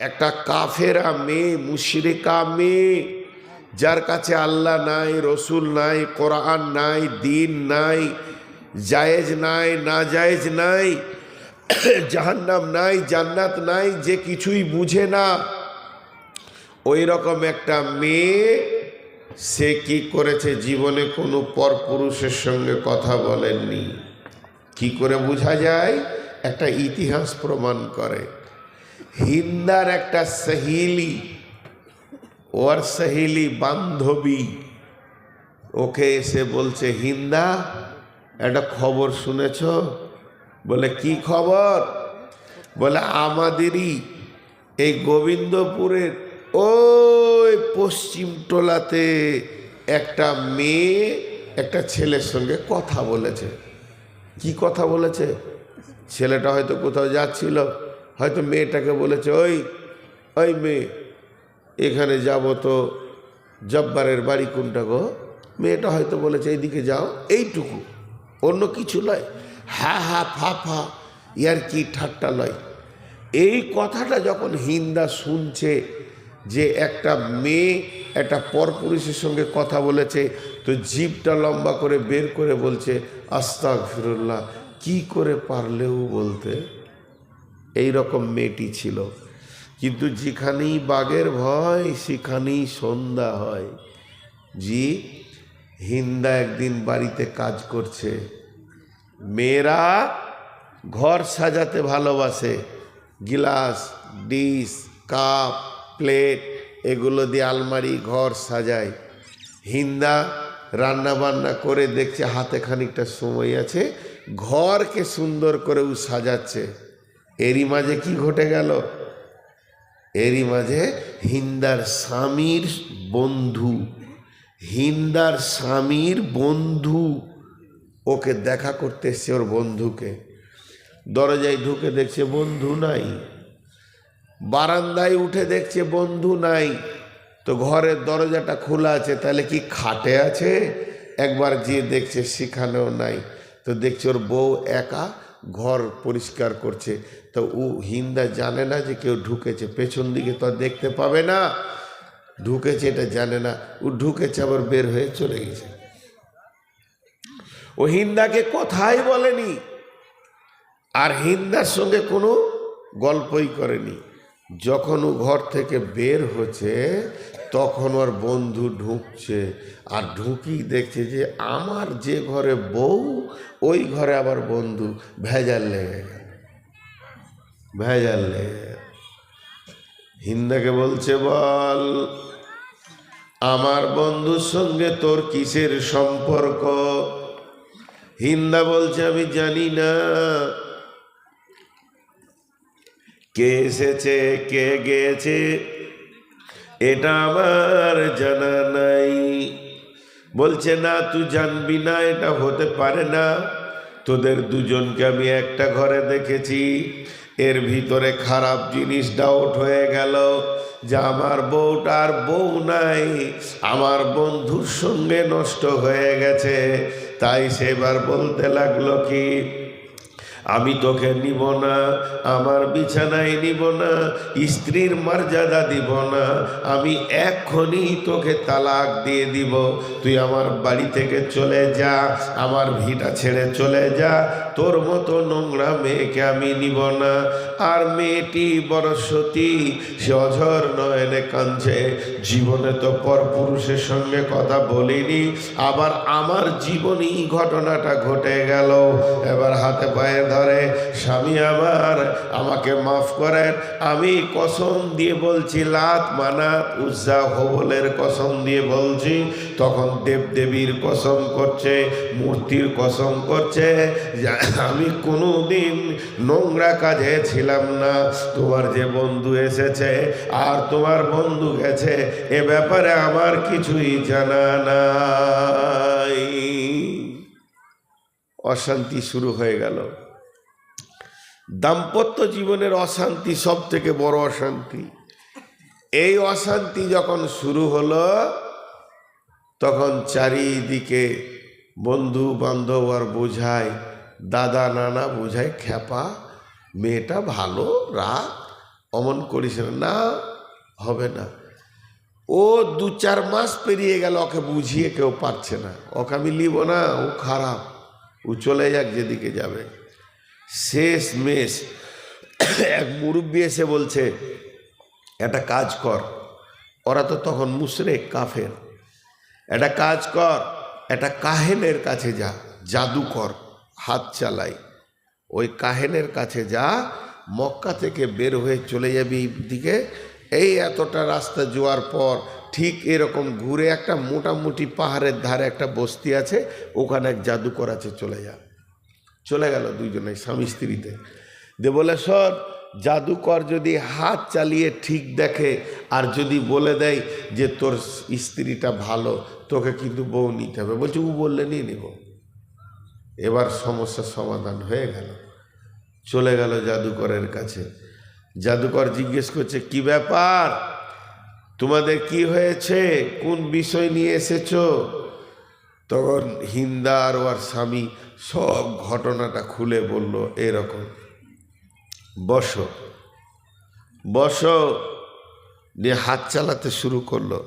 একটা কাফেরা মেয়ে, মুশরিকা মেয়ে, যার কাছে আল্লাহ নাই, রসুল নাই, কোরআন নাই, দিন নাই, জায়েজ নাই না জায়েজ নাই, জাহান্নাম নাই, জান্নাত নাই, যে কিছুই বুঝে না, ওই রকম একটা মেয়ে, সে কি করেছে জীবনে কোনো পরপুরুষের সঙ্গে কথা বলেননি? কি করে বোঝা যায়? একটা ইতিহাস প্রমাণ করে। হিন্দার একটা সহেলি, ওর সহেলি বান্ধবী, ওকে এসে বলছে, হিন্দা, একটা খবর শুনেছ? বলে, কি খবর? বলে, আমাদেরই এই গোবিন্দপুরের ওই পশ্চিম টোলাতে একটা মেয়ে, একটা ছেলের সঙ্গে কথা বলেছে। কি কথা বলেছে? ছেলেটা হয়তো কোথাও যাচ্ছিল। হয়তো মেয়েটাকে বলেছে, ওই ওই মেয়ে, এখানে যাব তো, জব্বারের বাড়ি কোনটা গো? মেয়েটা হয়তো বলেছে, এইদিকে যাও, এইটুকু, অন্য কিছু নয়। হা হা, ফা ফা, ইয়ার কি ঠাট্টা লয় এই কথাটা যখন হিন্দা শুনছে যে একটা মেয়ে একটা পরপুরুষের সঙ্গে কথা বলেছে, তো জিভটা লম্বা করে বের করে বলছে আস্তাক ফিরুল্লাহ কি করে পারলেও বলতে? এই রকম মেয়েটি ছিল। কিন্তু যেখানেই বাঘের ভয়, সেখানেই সন্ধ্যা হয়। জি, হিন্দা একদিন বাড়িতে কাজ করছে। মেয়েরা ঘর সাজাতে ভালোবাসে। গিলাস, ডিশ, কাপ, প্লেট, এগুলো দিয়ে আলমারি, ঘর সাজায়। হিন্দা রান্না বান্না করে দেখছে হাতে খানিকটা সময় আছে। ঘরকে সুন্দর করে ও সাজাচ্ছে। এরই মাঝে কি ঘটে গেল? এরই মাঝে হিন্দার স্বামীর বন্ধু, হিন্দার স্বামীর বন্ধু ওকে দেখা করতে এসছে ওর বন্ধুকে। দরজায় ঢুকে দেখছে বন্ধু নাই, বারান্দায় উঠে দেখছে বন্ধু নাই। তো ঘরের দরজাটা খোলা আছে, তাহলে কি খাটে আছে? একবার গিয়ে দেখছে সেখানেও নাই। তো দেখছে ওর বউ একা ঘর পরিষ্কার করছে, তো ও হিন্দা জানে না যে কেউ ঢুকেছে, পেছন দিকে তো দেখতে পাবে না। ঢুকেছে এটা জানে না, ও ঢুকেছে আবার বের হয়ে চলে গেছে। ও হিন্দাকে কথাই বলেনি, আর হিন্দার সঙ্গে কোনো গল্পই করেনি। যখন ও ঘর থেকে বের হচ্ছে, তখন ওর বন্ধু ঢুকছে আর ঢুকি দেখছে যে আমার যে ঘরে বউ, ওই ঘরে আবার বন্ধু। ভেজাল লেগে গেল। ভেজাল লেগে হিন্দাকে বলছে, বল, আমার বন্ধুর সঙ্গে তোর কিসের সম্পর্ক? হিন্দা বলছে, আমি জানি না। কে এসেছে, কে গেছে? এটা আমার জানা নাই। বলছে, না, তুই জানবি না, এটা হতে পারে না। তোদের দুজনকে আমি একটা ঘরে দেখেছি। এর ভিতরে খারাপ জিনিস ডাউট হয়ে গেল যে আমার বউটার বউ নাই। আমার বন্ধুর সঙ্গে নষ্ট হয়ে গেছে। তাই সেবার বলতে লাগল কি আমি তোকে নিব না, আমার বিছানায় নিব না, স্ত্রীর মর্যাদা দিব না, আমি এক্ষুনি তোকে তালাক দিয়ে দিব। তুই আমার বাড়ি থেকে চলে যা, আমার ভিটা ছেড়ে চলে যা, তোর মতো নোংরা মেয়েকে আমি নিব না। আর মেয়েটি বড় সতী, সে অঝর নয়নে কাঁদছে। জীবনে তো পর পুরুষের সঙ্গে কথা বলিনি, আবার আমার জীবনেই ঘটনাটা ঘটে গেল। এবার হাতে পায়ে ধরে, স্বামী আমার, আমাকে মাফ করেন, আমি কসম দিয়ে বলছি, লাত মানাত উজ্জা হবলের কসম দিয়ে বলছি, তখন দেবদেবীর কসম করছে, মূর্তির কসম করছে আমি কোনো দিন নোংরা কাজে ছিলাম না। তোমার যে বন্ধু এসেছে আর তোমার বন্ধু গেছে, এ ব্যাপারে আমার কিছুই জানা নাই। অশান্তি শুরু হয়ে গেল। দাম্পত্য জীবনের অশান্তি সব থেকে বড় অশান্তি। এই অশান্তি যখন শুরু হলো, তখন চারিদিকে বন্ধু বান্ধব আর বোঝায় দাদা নানা বোঝায়, খ্যাপা মেয়েটা ভালো, রাগ, অমন করিস না। হবে না। ও দু চার মাস পেরিয়ে গেল, ওকে বুঝিয়ে কেউ পারছে না। ওকে আমি লিব না, ও খারাপ। ও চলে যাক যেদিকে যাবে। শেষ মেষ। এক মুরব্বী এসে বলছে, একটা কাজ কর। ওরা তো তখন মুশরেক, কাফের। একটা কাজ কর, একটা কাহেনের কাছে যা, জাদু কর, হাত চালাই। ওই কাহেনের কাছে যা, মক্কা থেকে বের হয়ে চলে যাবি দিকে। এই এতটা রাস্তা যাওয়ার পর ঠিক এরকম ঘুরে একটা মোটামুটি পাহাড়ের ধারে একটা বস্তি আছে, ওখানে এক জাদুকর আছে, চলে যা। চলে গেল দুইজনে স্বামী স্ত্রীতে। দে বলে, সর, জাদুকর যদি হাত চালিয়ে ঠিক দেখে আর যদি বলে দেয় যে তোর স্ত্রীটা ভালো, তোকে কিন্তু বউ নিতে হবে। বলছে, ও বললে নিয়ে নেব। এবার সমস্যার সমাধান হয়ে গেল। চলে গেল জাদুকরের কাছে। জাদুকর জিজ্ঞেস করছে, কি ব্যাপার? তোমাদের কি হয়েছে? কোন বিষয় নিয়ে এসেছ? তখন হিন্দা আর ওর স্বামী সব ঘটনাটা খুলে বলল এরকম। বসো বসো। দিয়ে হাত চালাতে শুরু করল।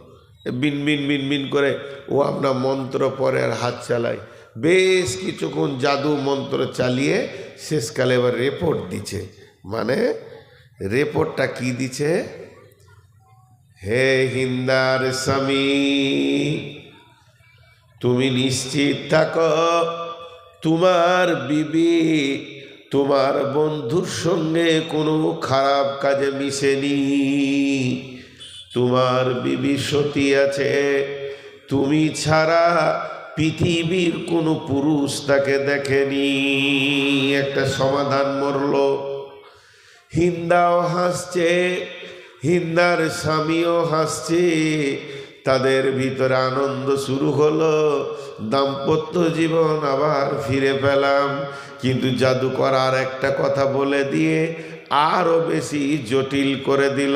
বিন বিন বিন বিন করে ও আমরা মন্ত্র পরে আর হাত চালায় বেশ কিছুক্ষণ জাদু মন্ত্র চালিয়ে শেষকালে এবার রিপোর্ট দিছে মানে রিপোর্টটা কি দিছে হে হিন্দার স্বামী, তুমি নিশ্চিত থাকো, তোমার বিবি তোমার বন্ধুর সঙ্গে কোনো খারাপ কাজে মিশেনি। তোমার বিবি সতী আছে, তুমি ছাড়া পৃথিবীর কোনো পুরুষ তাকে দেখেনি। একটা সমাধান মরল। হিন্দাও হাসছে, হিন্দার স্বামীও হাসছে। তাদের ভিতরে আনন্দ শুরু হলো। দাম্পত্য জীবন আবার ফিরে পেলাম। কিন্তু জাদুকর আর একটা কথা বলে দিয়ে আরও বেশি জটিল করে দিল।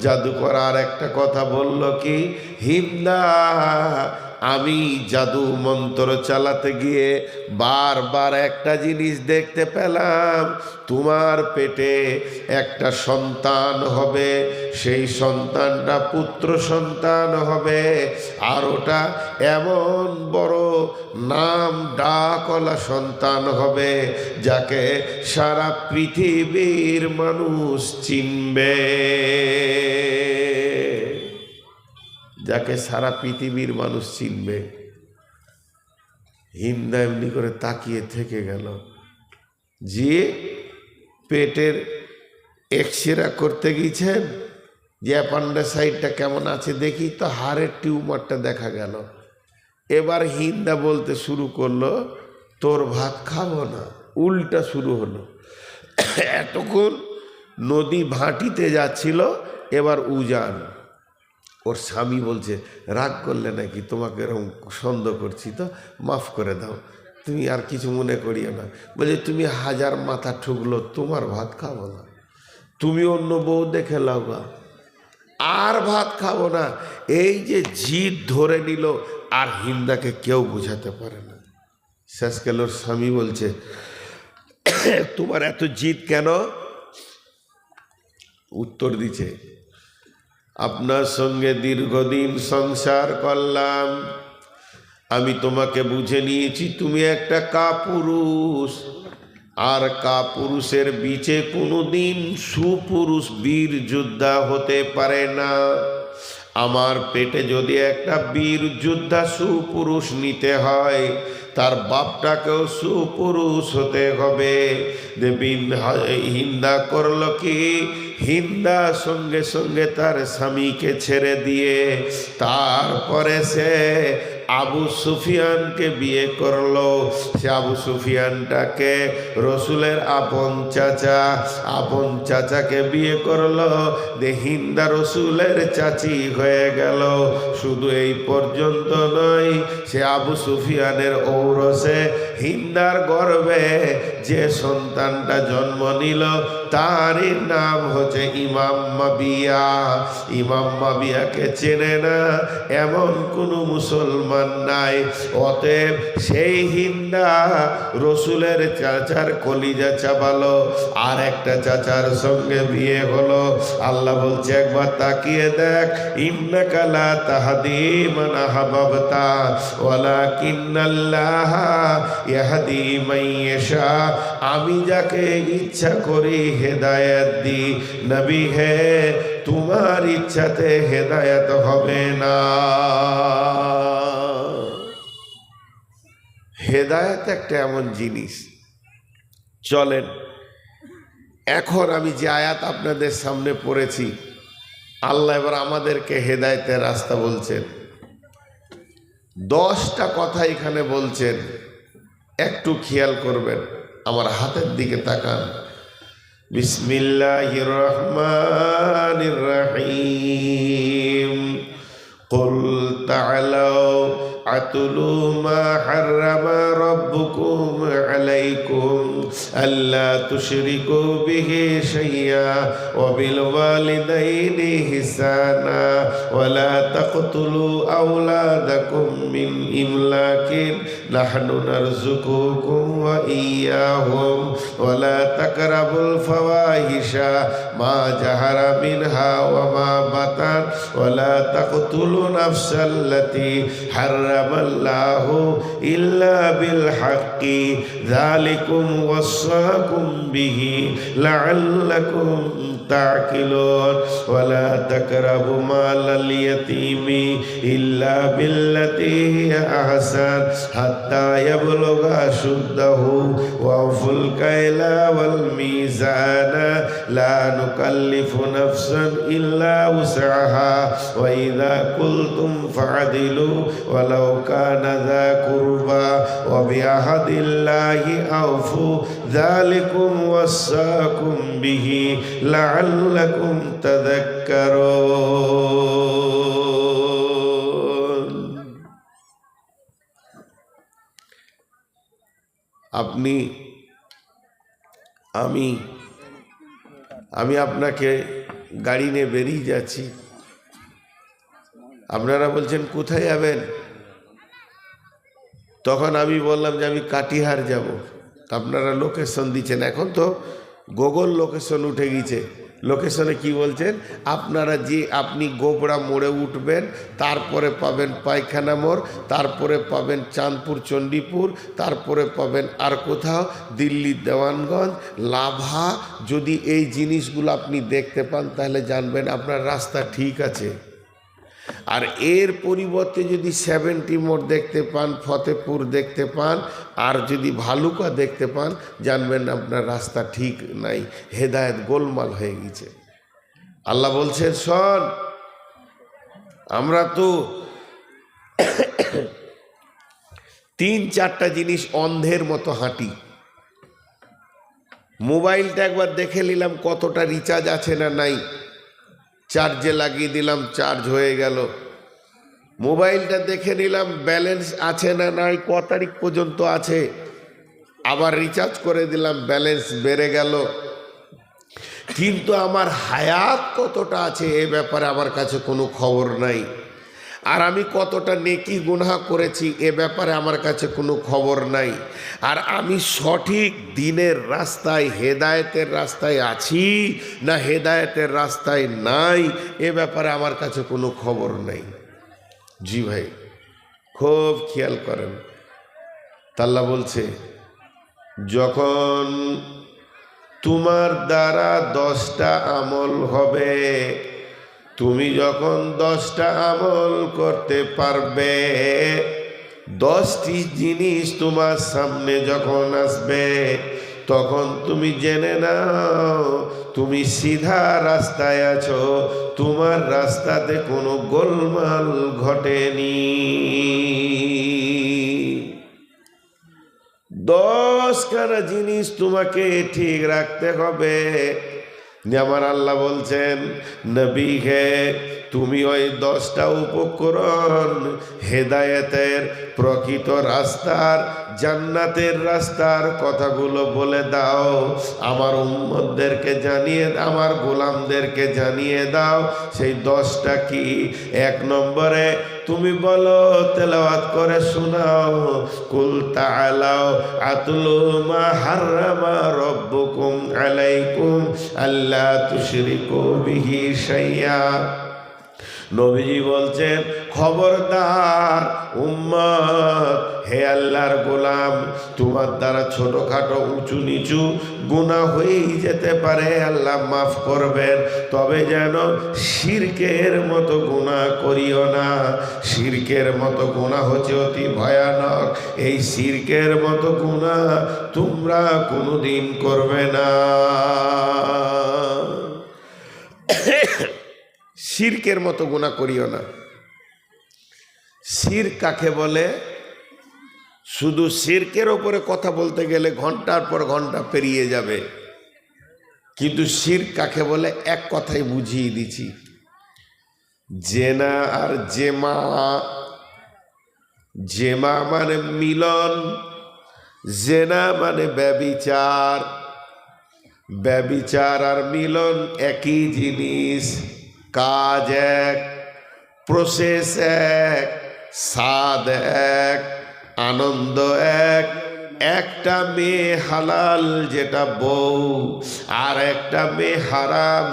জাদুকর আর একটা কথা বলল কি, হিন্দা আমি জাদু মন্ত্র চালাতে গিয়ে বারবার একটা জিনিস দেখতে পেলাম। তোমার পেটে একটা সন্তান হবে, সেই সন্তানটা পুত্র সন্তান হবে, আর ওটা এমন বড় নাম ডাকলা সন্তান হবে যাকে সারা পৃথিবীর মানুষ চিনবে। যাকে সারা পৃথিবীর মানুষ চিনবে। হিন্দা এমনি করে তাকিয়ে থেকে গেল। যে পেটের এক্সরে করতে গিয়েছেন, যে অ্যাপান্ডাসাইডটা কেমন আছে দেখি তো হাড়ের টিউমারটা দেখা গেল। এবার হিন্দা বলতে শুরু করল, তোর ভাত খাব না। উল্টা শুরু হলো। এতক্ষণ নদী ভাটিতে যাচ্ছিল, এবার উজান। ওর স্বামী বলছে, রাগ করলে নাকি তোমাকে এরকম সন্দেহ করছি তো, মাফ করে দাও। তুমি আর কিছু মনে করিও না। বলছে তুমি হাজার মাথা ঠুকলো, তোমার ভাত খাব না। তুমি অন্য বউ দেখে লাওগা আর ভাত খাব না। এই যে জিদ ধরে নিল, আর হিন্দাকে কেউ বোঝাতে পারে না। শেষকাল ওর স্বামী বলছে, তোমার এত জিদ কেন? উত্তর দিছে আপনার সঙ্গে দীর্ঘদিন সংসার করলাম। আমি তোমাকে বুঝে নিয়েছি, তুমি একটা কাপুরুষ। আর কাপুরুষের বিচে কোনোদিন সুপুরুষ বীর যোদ্ধা হতে পারে না। আমার পেটে যদি একটা বীর যোদ্ধা সুপুরুষ নিতে হয়, তার বাপটাকেও সুপুরুষ হতে হবে। দেবিন হিন্দা করল কি হিন্দা সঙ্গে সঙ্গে তার স্বামীকে ছেড়ে দিয়ে তারপরে সে আবু সুফিয়ানকে বিয়ে করল। সে আবু সুফিয়ানটাকে রসুলের আপন চাচা, আপন চাচাকে বিয়ে করল। যে হিন্দা রসুলের চাচি হয়ে গেল। শুধু এই পর্যন্ত নয়, সে আবু সুফিয়ানের ঔরসে হিন্দার গর্বে যে সন্তানটা জন্ম নিল, তারই নাম হচ্ছে ইমাম মাবিয়া। ইমাম মাবিয়াকে চেনে না, এমন কোনো মুসলমান নাই। অতএব সেই হিন্দা রসুলের চাচার কলিজা চাবালো আর একটা চাচার সঙ্গে বিয়ে হলো। আল্লাহ বলছে, একবার তাকিয়ে দেখ ইন্নাকালা তাহাদি মানা হাবাবতা ওয়ালা কিন্নাল্লাহ ইয়াহাদি মাইয়েশা আমি যাকে ইচ্ছা করি হেদায়েত দি নবী হে, তোমার ইচ্ছাতে হেদায়েত হবে না। হেদায়েত একটা এমন জিনিস। চলেন, এখন আমি যে আয়াত আপনাদের সামনে পড়েছি, আল্লাহ এবার আমাদেরকে হেদায়েতের রাস্তা বলছেন। দশটা কথা এখানে বলছেন। একটু খেয়াল করবেন আমার হাতের দিকে তাকান বিসমিল্লাহ রহমান রহিম قل تعالوا اتلوا ما حرم ربكم عليكم ألا تشركوا به شيئا وبالوالدين إحسانا ولا تقتلوا أولادكم من إملاق نحن نرزقكم وإياهم ولا تقربوا الفواحش ما جهر منها وما بطن ولا تقتلوا نفس التي حرم কালামাল্লাহু ইল্লা বিল হাক্কি যালিকুম ওয়াসাকুম বিহি লাআল্লাকুম تعقلون ولا تقربوا مال اليتيم إلا بالتي هي أحسن حتى يبلغ أشده وأوفوا الكيل والميزان. لا نكلف نفسا إلا وسعها. وإذا قلتم فعدلوا ولو كان ذا قربى وبعهد الله أوفوا ذلكم وصاكم به. لعلكم تذكرون আপনি আমি আমি আপনাকে গাড়ি নিয়ে বেরিয়ে যাচ্ছি আপনারা বলছেন কোথায় যাবেন তখন আমি বললাম যে আমি কাটিহার যাব আপনারা লোকেশন দিচ্ছেন এখন তো গুগল লোকেশন উঠে গেছে লোকেশনে কি বলছেন? আপনারা যে আপনি গোবরা মোড়ে উঠবেন, তারপরে পাবেন পায়খানা মোড়, তারপরে পাবেন চাঁদপুর, চণ্ডীপুর, তারপরে পাবেন আর কোথাও, দিল্লি, দেওয়ানগঞ্জ, লাভা। যদি এই জিনিসগুলো আপনি দেখতে পান, তাহলে জানবেন আপনার রাস্তা ঠিক আছে। আর এর পরিবর্তে যদি সেভেন্টি মোড় দেখতে পান ফতেপুর দেখতে পান, আর যদি ভালুকা দেখতে পান, জানবেন আপনার রাস্তা ঠিক নাই, হেদায়েত গোলমাল হয়ে গেছে। আল্লাহ বলছেন, শোন, আমরা তো তিন চারটা জিনিস অন্ধের মতো হাঁটি। মোবাইলটা একবার দেখে নিলাম কতটা রিচার্জ আছে না নাই। চার্জে লাগিয়ে দিলাম, চার্জ হয়ে গেল। মোবাইলটা দেখে নিলাম, ব্যালেন্স আছে না নাই, ক তারিখ পর্যন্ত আছে। আবার রিচার্জ করে দিলাম, ব্যালেন্স বেড়ে গেল। কিন্তু আমার হায়াত কতটা আছে এ ব্যাপারে আমার কাছে কোনো খবর নাই। আর আমি কতটা নেকি গুনাহ করেছি এ ব্যাপারে আমার কাছে কোনো খবর নাই। আর আমি সঠিক দিনের রাস্তায়, হেদায়েতের রাস্তায় আছি না হেদায়েতের রাস্তায় নাই, এ ব্যাপারে আমার কাছে কোনো খবর নাই। জি ভাই, খুব খেয়াল করেন। তাল্লা বলছে, যখন তোমার দ্বারা দশটা আমল হবে তুমি যখন দশটা আমল করতে পারবে, দশটি জিনিস তোমার সামনে যখন আসবে, তখন তুমি জেনে নাও, তুমি সিধা রাস্তায় আছো, তোমার রাস্তাতে কোনো গোলমাল ঘটেনি। দশখানা জিনিস তোমাকে ঠিক রাখতে হবে। আমার আল্লাহ বলছেন নবী হে তুমি ওই দশটা উপকরণ হেদায়েতের প্রকৃত রাস্তার জান্নাতের রাস্তার কথাগুলো বলে দাও। আমার উম্মদদেরকে জানিয়ে, আমার গোলামদেরকে জানিয়ে দাও, সেই দশটা কি? এক নম্বরে, তুমি বলো, তেলাওয়াত করে শোনাও, কুল তাআলাও আতলু মা হাররামা রব্বুকুম আলাইকুম আল্লাহ তুশরিকু বিহি শাইয়া। নবীজি বলছেন, খবরদার উম্মত। আল্লাহর গোলাম, তোমার দ্বারা ছোটখাটো উঁচু নিচু গুণা হয়েই যেতে পারে, আল্লাহ মাফ করবেন। তবে যেন শিরকের মতো গুণা করিও না। শিরকের মতো গুণা হচ্ছে অতি ভয়ানক। এই শিরকের মতো গুণা তোমরা কোনোদিন করবে না। শিরকের মতো গুণা করিও না। শির কাকে বলে? শুধু শিরকের ওপরে কথা বলতে গেলে ঘণ্টার পর ঘণ্টা পেরিয়ে যাবে। কিন্তু শির কাকে বলে? এক কথাই বুঝিয়ে দিছি জেনা আর জেমা জেমা মানে মিলন জেনা মানে ব্যবিচার। ব্যবিচার আর মিলন একই জিনিস, কাজ এক প্রসেস এক স্বাদ এক। আনন্দ এক, একটা মেয়ে হালাল যেটা বউ, আর একটা মেয়ে হারাম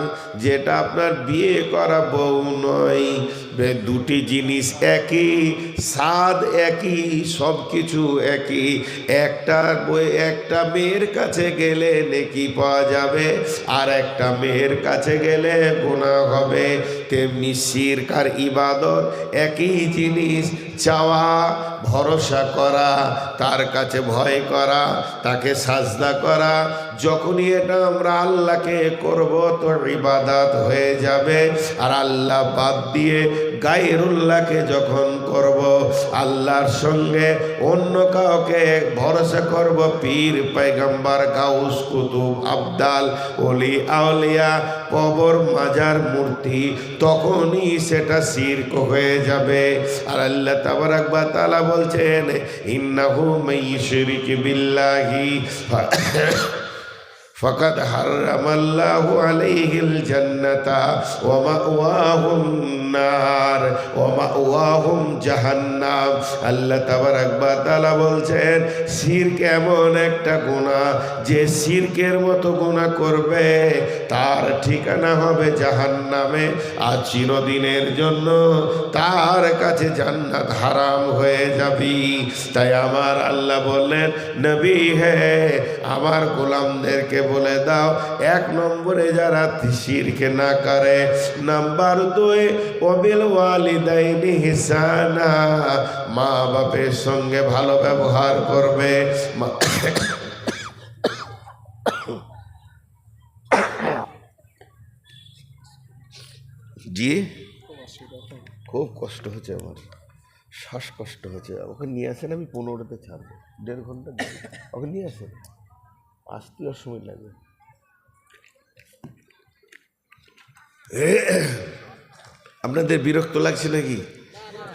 যেটা আপনার বিয়ে করা বউ নয়। দুটি জিনিস একই, স্বাদ একই সব কিছু একই। একটা বই, একটা মেয়ের কাছে গেলে নেকি পাওয়া যাবে, আর একটা মেয়ের কাছে গেলে গুণা হবে। তেমনি শিরকার ইবাদত একই জিনিস, চাওয়া, ভরসা করা, তার কাছে ভয় করা, তাকে সাজদা করা যখনই এটা আমরা আল্লাহকে করব, তো ইবাদাত হয়ে যাবে। আর আল্লাহ বাদ দিয়ে গায়েরুল্লাহকে যখন করব, আল্লাহর সঙ্গে অন্য কাউকে ভরসা করব, পীর, পয়গম্বর, গাউস, কুতুব, আবদাল অলি আউলিয়া, কবর, মাজার, মূর্তি, তখনই সেটা শিরক হয়ে যাবে। আর আল্লাহ তাবারাক বা তাআলা বলছেন, ইন্নাহু মাইয়ুশরিক বিল্লাহি। فقد حرم الله عليه الجنة ومأواه النار. নার। ওয়াহুম জাহান্নাম। আল্লাহ তাবার আকবর তালা বলছেন সির কেমন একটা গোনা যে সিরকের মতো গোনা করবে, তার ঠিকানা হবে জাহান্নামে। আর চিরদিনের জন্য তার কাছে জান্নাত হারাম হয়ে যাবি। তাই আমার আল্লাহ বললেন, নবী হে, আমার গোলামদেরকে বলে দাও, এক নম্বরে যারা সিরকে না করে, নাম্বার দুই অবিল ওয়ালিদাইনি হিসানা। মা বাপের সঙ্গে ভালো ব্যবহার করবে। জি? খুব কষ্ট হচ্ছে আমার। শ্বাসকষ্ট হচ্ছে। ওকে নিয়ে আসেন, আমি পনেরোটাতে ছাড়বো। দেড় ঘণ্টা ওকে নিয়ে আসেন। আসতে সময় লাগবে। আপনাদের বিরক্ত লাগছে নাকি?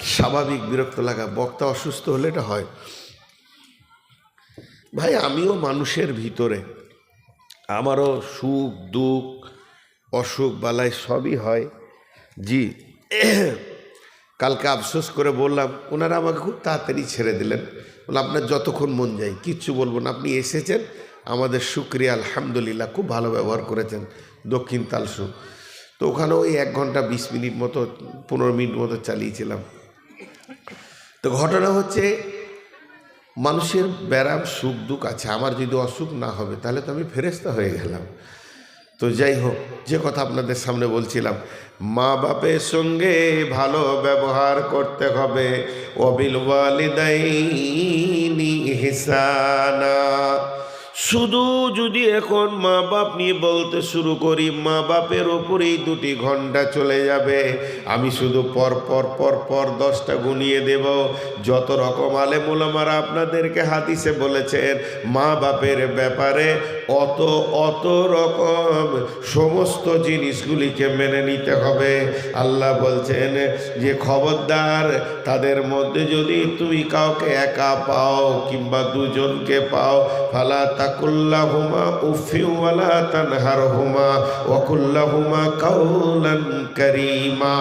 স্বাভাবিক বিরক্ত লাগা। বক্তা অসুস্থ হলে এটা হয়। ভাই, আমিও মানুষের ভিতরে। আমারও সুখ, দুঃখ, অসুখ, বালাই সবই হয়। জি, কালকে আফসোস করে বললাম, ওনারা আমাকে খুব তাড়াতাড়ি ছেড়ে দিলেন। বলে, আপনার যতক্ষণ মন যায়, কিচ্ছু বলব না। আপনি এসেছেন, আমাদের শুক্রিয়া, আলহামদুলিল্লাহ, খুব ভালো ব্যবহার করেছেন। দক্ষিণ তালসু। তো ওখানে ওই এক ঘণ্টা বিশ মিনিট মতো, পনেরো মিনিট মতো চালিয়েছিলাম। তো ঘটনা হচ্ছে, মানুষের ব্যারাম সুখ দুঃখ আছে, আমার যদি অসুখ না হবে, তাহলে তো আমি ফেরেস্তা হয়ে গেলাম। তো যাই হোক, যে কথা আপনাদের সামনে বলছিলাম, মা বাপের সঙ্গে ভালো ব্যবহার করতে হবে অবিল ওয়ালিদাইনি হিসানা শুধু যদি এখন মা বাপ নিয়ে বলতে শুরু করি, মা বাপের ওপরেই দুটি ঘণ্টা চলে যাবে। আমি শুধু পর পর পর পর দশটা গুনিয়ে দেব। যত রকম আলেমুলামারা আপনাদেরকে হাদিসে বলেছেন, মা বাপের ব্যাপারে অত অত রকম সমস্ত জিনিসগুলিকে মেনে নিতে হবে। আল্লাহ বলছেন যে, খবরদার, তাদের মধ্যে যদি তুমি কাউকে একা পাও কিংবা দুজনকে পাও, ফালা তাকুল্লা হুমা উফিওয়ালা তানহার হুমা ওকুল্লা হুমা কাউলান করিমা।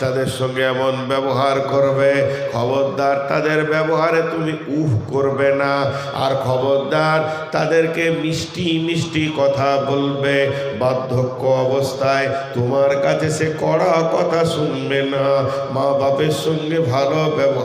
তাদের সঙ্গে এমন ব্যবহার করবে, খবরদার, তাদের ব্যবহারে তুমি উহ করবে না। আর খবরদার, তাদেরকে মিষ্টি মিষ্টি কথা বলবে, বার্ধক্য অবস্থায়। তোমার কাছে সে কড়া কথা শুনবে না। মা বাপের সঙ্গে ভালো ব্যবহার